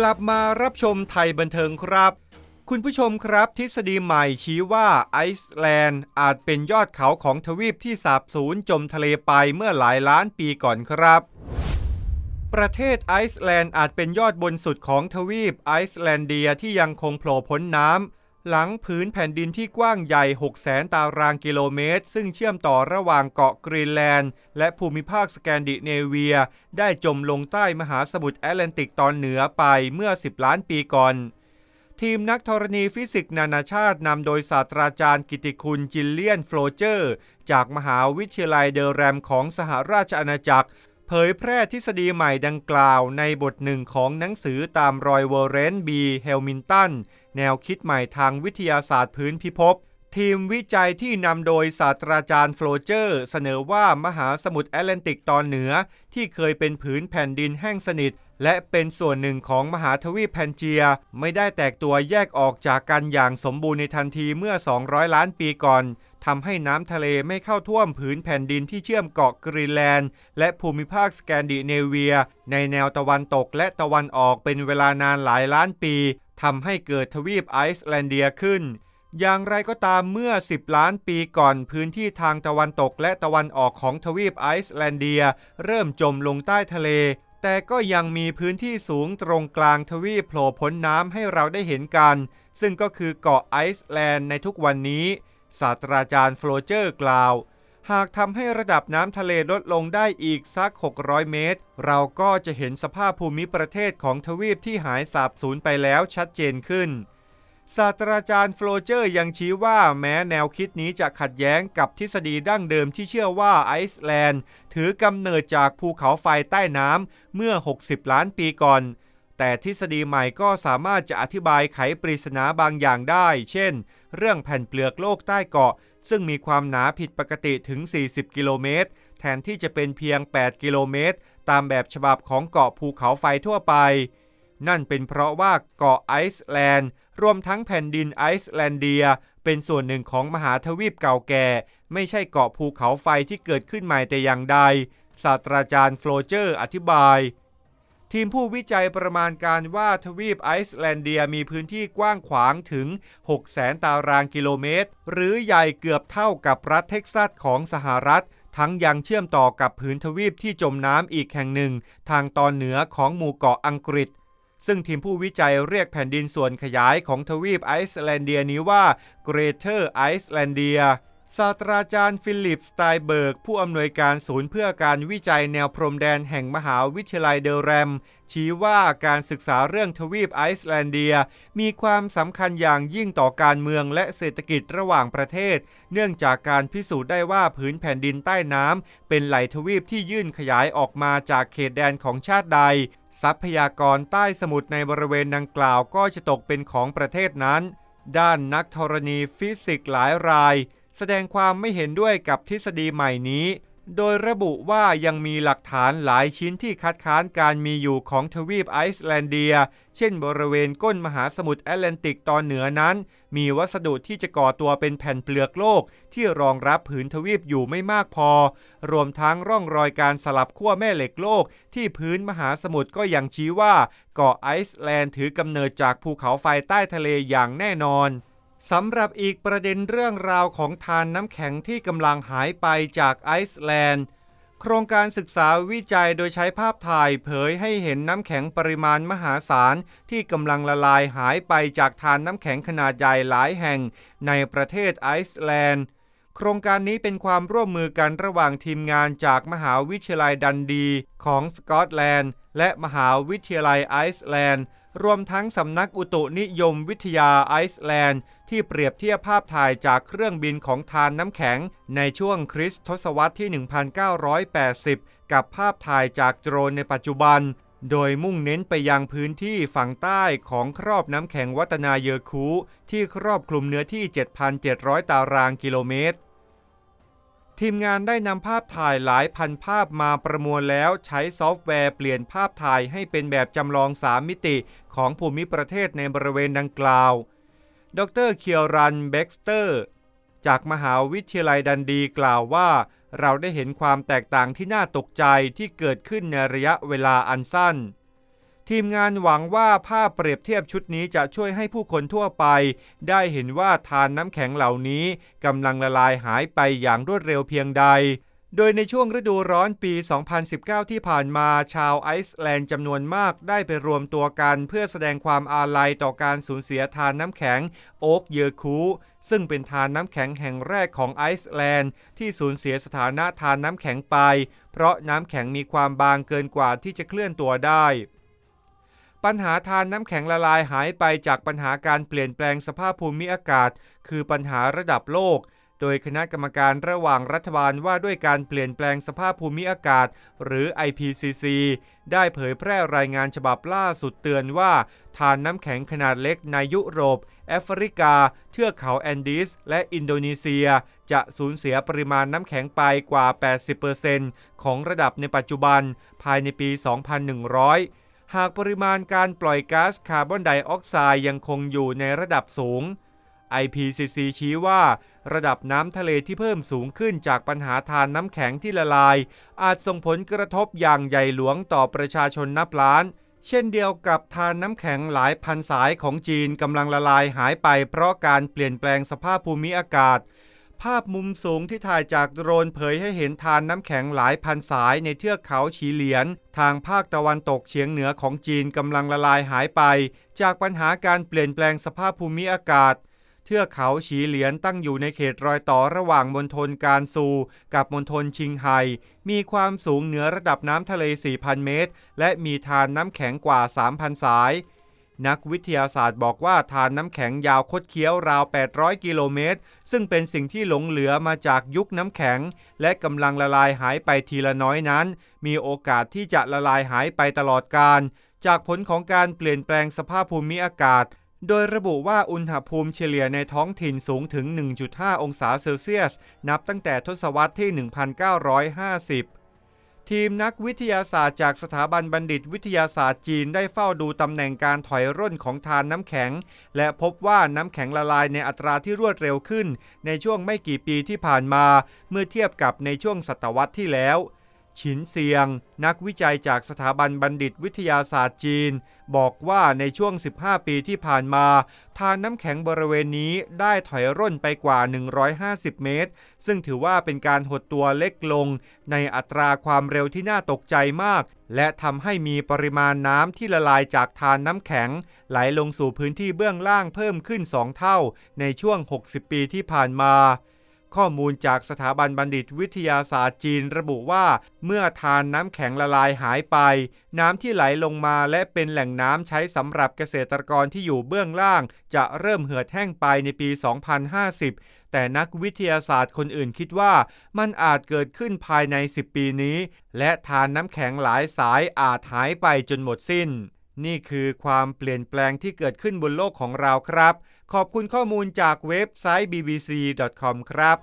กลับมารับชมไทยบันเทิงครับ คุณผู้ชมครับทฤษฎีใหม่ชี้ว่าไอซ์แลนด์อาจเป็นยอดเขาของทวีปที่สาบสูญจมทะเลไปเมื่อหลายล้านปีก่อนครับ ประเทศไอซ์แลนด์อาจเป็นยอดบนสุดของทวีปไอซ์แลนเดียที่ยังคงโผล่พ้นน้ำ หลังผืนแผ่นดินที่กว้างใหญ่ 6 0แสนตารางกิโลเมตร ซึ่งเชื่อมต่อระหว่างเกาะกรีนแลนด์ และภูมิภาคสแกนดิเนเวีย ได้จมลงใต้มหาสมุทรแอตแลนติกตอนเหนือไปเมื่อ 10 ล้านปีก่อน ทีมนักธรณีฟิสิกส์นานาชาตินำโดยศาสตราจารย์กิติคุณจิลเลียนโฟลเจอร์ จากมหาวิทยาลัยเดอแรมของสหราชอาณาจักร ผยแพร่ทฤษฎีใหม่ดังกล่าวในบทหนึ่งของหนังสือตามรอยเวอร์เรนบีเฮลมินตัน แนวคิดใหม่ทางวิทยาศาสตร์พื้นพิภพ ทีมวิจัยที่นำโดยศาสตราจารย์โฟลเจอร์ เสนอว่ามหาสมุทรแอตแลนติกตอนเหนือ ที่เคยเป็นผืนแผ่นดินแห้งสนิท และเป็นส่วนหนึ่งของมหาทวีปแพนเจีย ไม่ได้แตกตัวแยกออกจากกันอย่างสมบูรณ์ในทันทีเมื่อ 200 ล้านปีก่อน ทำให้น้ำทะเลไม่เข้าท่วมผืนแผ่นดินที่เชื่อมเกาะกรีนแลนด์ และภูมิภาคสแกนดิเนเวีย ในแนวตะวันตกและตะวันออกเป็นเวลานานหลายล้านปีทำให้เกิดทวีปไอซ์แลนเดียขึ้น อย่างไรก็ตามเมื่อ 10 ล้านปีก่อนพื้นที่ทางตะวันตกและตะวันออกของทวีปไอซ์แลนเดีย เริ่มจมลงใต้ทะเล แต่ก็ยังมีพื้นที่สูงตรงกลางทวีปโผล่พ้นน้ำให้เราได้เห็นกัน ซึ่งก็คือเกาะไอซ์แลนด์ในทุกวันนี้ ศาสตราจารย์โฟลเจอร์กล่าว หากทำให้ระดับน้ำทะเลลดลงได้อีกสัก 600 เมตร เราก็จะเห็นสภาพภูมิประเทศของทวีปที่หายสาบสูญไปแล้วชัดเจนขึ้นศาสตราจารย์โฟลเจอร์ยังชี้ว่าแม้แนวคิดนี้จะขัดแย้งกับทฤษฎีดั้งเดิมที่เชื่อว่าไอซ์แลนด์ ถือกำเนิดจากภูเขาไฟใต้น้ำเมื่อ 60 ล้านปีก่อน แต่ทฤษฎีใหม่ก็สามารถจะอธิบายไขปริศนาบางอย่างได้ เช่น เรื่องแผ่นเปลือกโลกใต้เกาะ ซึ่งมีความหนาผิดปกติถึง 40 กิโลเมตร แทนที่จะเป็นเพียง 8 กิโลเมตร ตามแบบฉบับของเกาะภูเขาไฟทั่วไป นั่นเป็นเพราะว่าเกาะไอซ์แลนด์ รวมทั้งแผ่นดินไอซ์แลนเดีย เป็นส่วนหนึ่งของมหาทวีปเก่าแก่ ไม่ใช่เกาะภูเขาไฟที่เกิดขึ้นใหม่แต่อย่างใด ศาสตราจารย์โฟลเจอร์อธิบาย ทีมผู้วิจัยประมาณการว่าทวีปไอซ์แลนเดียมีพื้นที่กว้างขวางถึง6แสนตารางกิโลเมตร หรือใหญ่เกือบเท่ากับรัฐเท็กซัสของสหรัฐ ทั้งยังเชื่อมต่อกับผืนทวีปที่จมน้ำอีกแห่งหนึ่ง ทางตอนเหนือของหมู่เกาะอังกฤษ ซึ่งทีมผู้วิจัยเรียกแผ่นดินส่วนขยายของทวีปไอซ์แลนเดียนี้ว่า Greater Icelandia ศาสตราจารย์ฟิลิป สไตเบิร์ก ผู้อำนวยการศูนย์เพื่อการวิจัยแนวพรมแดนแห่งมหาวิทยาลัยเดอแรม ชี้ว่าการศึกษาเรื่องทวีปไอซ์แลนเดีย มีความสำคัญอย่างยิ่งต่อการเมืองและเศรษฐกิจระหว่างประเทศ เนื่องจากการพิสูจน์ได้ว่าผืนแผ่นดินใต้น้ำเป็นไหลทวีปที่ยื่นขยายออกมาจากเขตแดนของชาติใดทรัพยากรใต้สมุทรในบริเวณดังกล่าวก็จะตกเป็นของประเทศนั้น ด้านนักธรณีฟิสิกส์หลายราย แสดงความไม่เห็นด้วยกับทฤษฎีใหม่นี้ โดยระบุว่ายังมีหลักฐานหลายชิ้นที่คัดค้านการมีอยู่ของทวีปไอซ์แลนเดีย เช่นบริเวณก้นมหาสมุทรแอตแลนติกตอนเหนือนั้น มีวัสดุที่จะก่อตัวเป็นแผ่นเปลือกโลก ที่รองรับผืนทวีปอยู่ไม่มากพอ รวมทั้งร่องรอยการสลับขั้วแม่เหล็กโลก ที่พื้นมหาสมุทรก็ยังชี้ว่าเกาะไอซ์แลนด์ถือกำเนิดจากภูเขาไฟใต้ทะเลอย่างแน่นอน สำหรับอีกประเด็นเรื่องราวของทานน้ำแข็งที่กำลังหายไปจากไอซ์แลนด์ โครงการศึกษาวิจัยโดยใช้ภาพถ่ายเผยให้เห็นน้ำแข็งปริมาณมหาศาล ที่กำลังละลายหายไปจากทานน้ำแข็งขนาดใหญ่หลายแห่งในประเทศไอซ์แลนด์ โครงการนี้เป็นความร่วมมือกันระหว่างทีมงานจากมหาวิทยาลัยดันดีของสกอตแลนด์ และมหาวิทยาลัยไอซ์แลนด์ รวมทั้งสำนักอุตุนิยมวิทยาไอซ์แลนด์ ที่เปรียบเทียบภาพถ่ายจากเครื่องบินของทานน้ำแข็ง ในช่วงคริสตทศวรรษที่ 1980 กับภาพถ่ายจากโดรนในปัจจุบัน โดยมุ่งเน้นไปยังพื้นที่ฝั่งใต้ของครอบน้ำแข็งวัตนาเยอคูที่ครอบคลุมเนื้อที่ 7,700 ตารางกิโลเมตร ทีมงานได้นำภาพถ่ายหลายพันภาพมาประมวลแล้วใช้ซอฟต์แวร์เปลี่ยนภาพถ่ายให้เป็นแบบจำลอง 3 มิติของภูมิประเทศในบริเวณดังกล่าว ดรเคียวรันเบ็กสเตอร์ จากมหาวิทยาลัยดันดีกล่าวว่า เราได้เห็นความแตกต่างที่น่าตกใจที่เกิดขึ้นในระยะเวลาอันสั้น ทีมงานหวังว่าภาพเปรียบเทียบชุดนี้จะช่วยให้ผู้คนทั่วไป ได้เห็นว่าทานน้ำแข็งเหล่านี้กำลังละลายหายไปอย่างรวดเร็วเพียงใด โดยในช่วงฤดูร้อนปี 2019 ที่ผ่านมาชาวไอซ์แลนด์จำนวนมากได้ไปรวมตัวกันเพื่อแสดงความอาลัยต่อการสูญเสียทานน้ำแข็งโอ๊กเยอร์คูซึ่งเป็นทานน้ำแข็งแห่งแรกของไอซ์แลนด์ ที่สูญเสียสถานะทานน้ำแข็งไป เพราะน้ำแข็งมีความบางเกินกว่าที่จะเคลื่อนตัวได้ ปัญหาทานน้ำแข็งละลายหายไปจากปัญหาการเปลี่ยนแปลงสภาพภูมิอากาศ คือปัญหาระดับโลก โดยคณะกรรมการระหว่างรัฐบาลว่าด้วยการเปลี่ยนแปลงสภาพภูมิอากาศ หรือ IPCC ได้เผยแพร่รายงานฉบับล่าสุดเตือนว่า ทานน้ำแข็งขนาดเล็กในยุโรป แอฟริกา เทือกเขาแอนดีส และอินโดนีเซีย จะสูญเสียปริมาณน้ำแข็งไปกว่า 80%ของระดับในปัจจุบัน ภายในปี 2100 หากปริมาณการปล่อยก๊าซคาร์บอนไดออกไซด์ยังคงอยู่ในระดับสูง IPCC ชี้ว่า ระดับน้ำทะเลที่เพิ่มสูงขึ้นจากปัญหาทานน้ำแข็งที่ละลาย อาจส่งผลกระทบอย่างใหญ่หลวงต่อประชาชนนับล้าน เช่นเดียวกับทานน้ำแข็งหลายพันสายของจีนกำลังละลายหายไปเพราะการเปลี่ยนแปลงสภาพภูมิอากาศ ภาพมุมสูงที่ถ่ายจากโดรนเผยให้เห็นทานน้ำแข็งหลายพันสายในเทือกเขาฉีเหลียน ทางภาคตะวันตกเฉียงเหนือของจีนกำลังละลายหายไป จากปัญหาการเปลี่ยนแปลงสภาพภูมิอากาศ เทือกเขาฉีเหลียนตั้งอยู่ในเขตรอยต่อระหว่างมณฑลการซู กับมณฑลชิงไฮ มีความสูงเหนือระดับน้ำทะเล 4,000 เมตร และมีทานน้ำแข็งกว่า 3,000 สาย นักวิทยาศาสตร์บอกว่าทานน้ำแข็งยาวคดเคี้ยวราว 800 กิโลเมตร ซึ่งเป็นสิ่งที่หลงเหลือมาจากยุคน้ำแข็ง และกำลังละลายหายไปทีละน้อยนั้น มีโอกาสที่จะละลายหายไปตลอดกาลจากผลของการเปลี่ยนแปลงสภาพภูมิอากาศ โดยระบุว่าอุณหภูมิเฉลี่ยในท้องถิ่นสูงถึง 1.5 องศาเซลเซียส นับตั้งแต่ทศวรรษที่ 1950 ทีมนักวิทยาศาสตร์จากสถาบันบัณฑิตวิทยาศาสตร์จีนได้เฝ้าดูตำแหน่งการถอยร่นของทานน้ำแข็ง และพบว่าน้ำแข็งละลายในอัตราที่รวดเร็วขึ้น ในช่วงไม่กี่ปีที่ผ่านมา เมื่อเทียบกับในช่วงศตวรรษที่แล้ว ฉินเซียง นักวิจัยจากสถาบันบัณฑิตวิทยาศาสตร์จีน บอกว่าในช่วง 15 ปีที่ผ่านมา ทานน้ำแข็งบริเวณนี้ได้ถอยร่นไปกว่า 150 เมตร ซึ่งถือว่าเป็นการหดตัวเล็กลง ในอัตราความเร็วที่น่าตกใจมาก และทำให้มีปริมาณน้ำที่ละลายจากทานน้ำแข็ง ไหลลงสู่พื้นที่เบื้องล่างเพิ่มขึ้น 2 เท่า ในช่วง 60 ปีที่ผ่านมา ข้อมูลจากสถาบันบัณฑิตวิทยาศาสตร์จีนระบุว่า เมื่อทานน้ำแข็งละลายหายไป น้ำที่ไหลลงมาและเป็นแหล่งน้ำใช้สำหรับเกษตรกรที่อยู่เบื้องล่าง จะเริ่มเหือดแห้งไปในปี 2050 แต่นักวิทยาศาสตร์คนอื่นคิดว่า มันอาจเกิดขึ้นภายใน 10 ปีนี้ และทานน้ำแข็งหลายสายอาจหายไปจนหมดสิ้น นี่คือความเปลี่ยนแปลงที่เกิดขึ้นบนโลกของเราครับ ขอบคุณข้อมูลจากเว็บไซต์ bbc.com ครับ